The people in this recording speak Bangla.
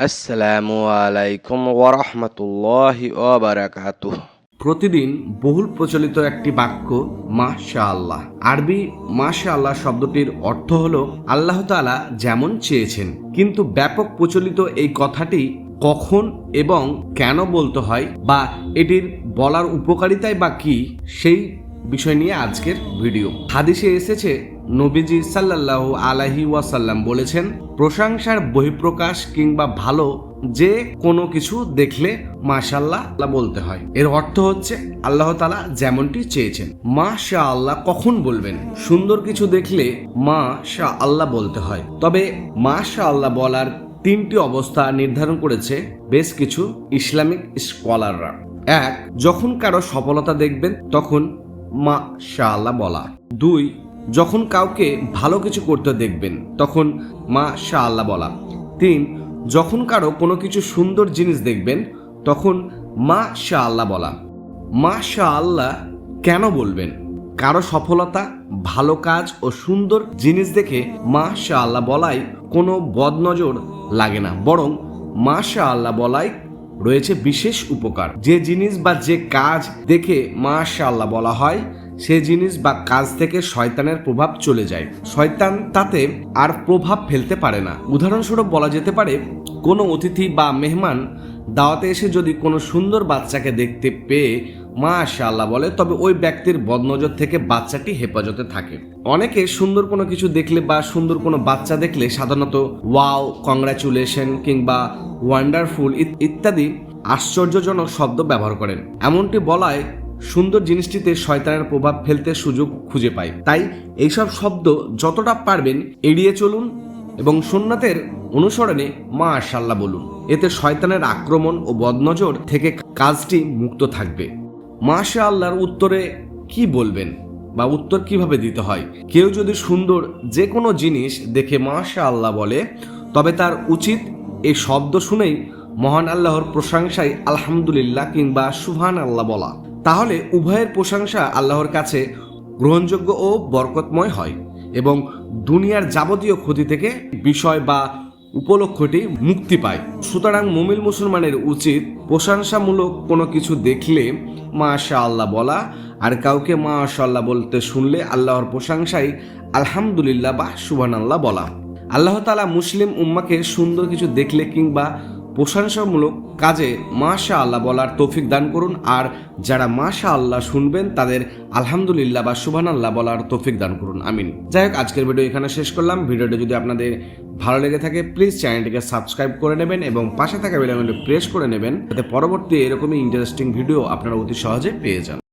আসসালামু আলাইকুম ওরহমতুল্লাহি ওবারাকাতুহ প্রতিদিন বহুল প্রচলিত একটি বাক্য মাশা আল্লাহ আরবি মাশা আল্লাহ শব্দটির অর্থ হলো, আল্লাহ তাআলা যেমন চেয়েছেন। কিন্তু ব্যাপক প্রচলিত এই কথাটি কখন এবং কেন বলতে হয় বা এটির বলার উপকারিতাই বা কি, সেই বিষয় নিয়ে আজকের ভিডিও। হাদিসে এসেছে, নবীজি সাল্লাল্লাহু আলাহি ওয়াসাল্লাম বলেছেন, প্রশংসার বহিঃপ্রকাশ কিংবা ভালো যে কোনো কিছু দেখলে মাশাল্লাহ বলতে হয়। এর অর্থ হচ্ছে, আল্লাহ তালা যেমনটি চেয়েছেন মা শাহ আল্লাহ কখন বলবেন? সুন্দর কিছু দেখলে মা শাহ আল্লাহ বলতে হয়। তবে মা শাহ আল্লাহ বলার তিনটি অবস্থা নির্ধারণ করেছে বেশ কিছু ইসলামিক স্কলাররা। এক, যখন কারও সফলতা দেখবেন, তখন মা শাহ বলা। দুই, যখন কাউকে ভালো কিছু করতে দেখবেন, তখন মা শাহ বলা। তিন, যখন কারও কোনো কিছু সুন্দর জিনিস দেখবেন, তখন মা শাহ বলা। মা শাহ কেন বলবেন? কারও সফলতা, ভালো কাজ ও সুন্দর জিনিস দেখে মা শাহ বলাই কোনো বদনজর লাগে না। বরং মা শাহ বলাই রয়েছে বিশেষ উপকার। যে জিনিস বা যে কাজ দেখে মাশাআল্লাহ বলা হয়, সে জিনিস বা কাজ থেকে শয়তানের প্রভাব চলে যায়। শয়তান তাতে আর প্রভাব ফেলতে পারে না। উদাহরণস্বরূপ বলা যেতে পারে, কোনো অতিথি বা মেহমান দাওয়াতে এসে যদি কোনো সুন্দর বাচ্চাকে দেখতে পেয়ে মা আল্লাহ বলে, তবে ওই ব্যক্তির বদনজর থেকে বাচ্চাটি হেফাজতে থাকে। অনেকে সুন্দর কোনো কিছু দেখলে বা সুন্দর কোনো বাচ্চা দেখলে সাধারণত, ওয়াও, কংগ্রাচুলেশন কিংবা ওয়ান্ডারফুল ইত্যাদি আশ্চর্যজনক শব্দ ব্যবহার করেন। এমনটি বলায়, সুন্দর জিনিসটিতে শয়তানের প্রভাব ফেলতে সুযোগ খুঁজে পায়। তাই এইসব শব্দ যতটা পারবেন এড়িয়ে চলুন এবং সুন্নাতের অনুসরণে মা আশাল্লাহ বলুন। এতে শয়তানের আক্রমণ ও বদনজর থেকে কাজটি মুক্ত থাকবে। মাশা আল্লাহর উত্তরে কি বলবেন? বা উত্তর কীভাবে দিতে হয়? কেউ যদি সুন্দর যে কোনো জিনিস দেখে মাশা আল্লাহ বলে, তবে তার উচিত এই শব্দ শুনেই মহান আল্লাহর প্রশংসায় আলহামদুলিল্লাহ কিংবা সুহান আল্লাহ বলা। তাহলে উভয়ের প্রশংসা আল্লাহর কাছে গ্রহণযোগ্য ও বরকতময় হয় এবং দুনিয়ার যাবতীয় ক্ষতি থেকে বিষয় বা উপলক্ষটি মুক্তি পায়। সুতরাং মুমিল মুসলমানের উচিত প্রশংসামূলক কোনো কিছু দেখলে মা মাশা আল্লাহ বলা আর কাউকে মাশা আল্লাহ বলতে শুনলে আল্লাহর প্রশংসাই আলহামদুলিল্লাহ বা সুবান আল্লাহ বলা। আল্লাহ তালা মুসলিম উম্মাকে সুন্দর কিছু দেখলে কিংবা প্রশংসামূলক কাজে মাশা আল্লাহ বলার তৌফিক দান করুন আর যারা মাশা আল্লাহ শুনবেন তাদের আলহামদুলিল্লাহ বা সুবান আল্লাহ বলার তৌফিক দান করুন, আমিন। যাই হোক, আজকের ভিডিও এখানে শেষ করলাম। ভিডিওটি যদি আপনাদের ভালো লেগে থাকে প্লিজ চ্যানেলটিকে সাবস্ক্রাইব করে নেবেন এবং পাশে থাকা বেলাগুলি প্রেস করে নেবেন, যাতে পরবর্তী এরকমই ইন্টারেস্টিং ভিডিও আপনারা অতি সহজে পেয়ে যান।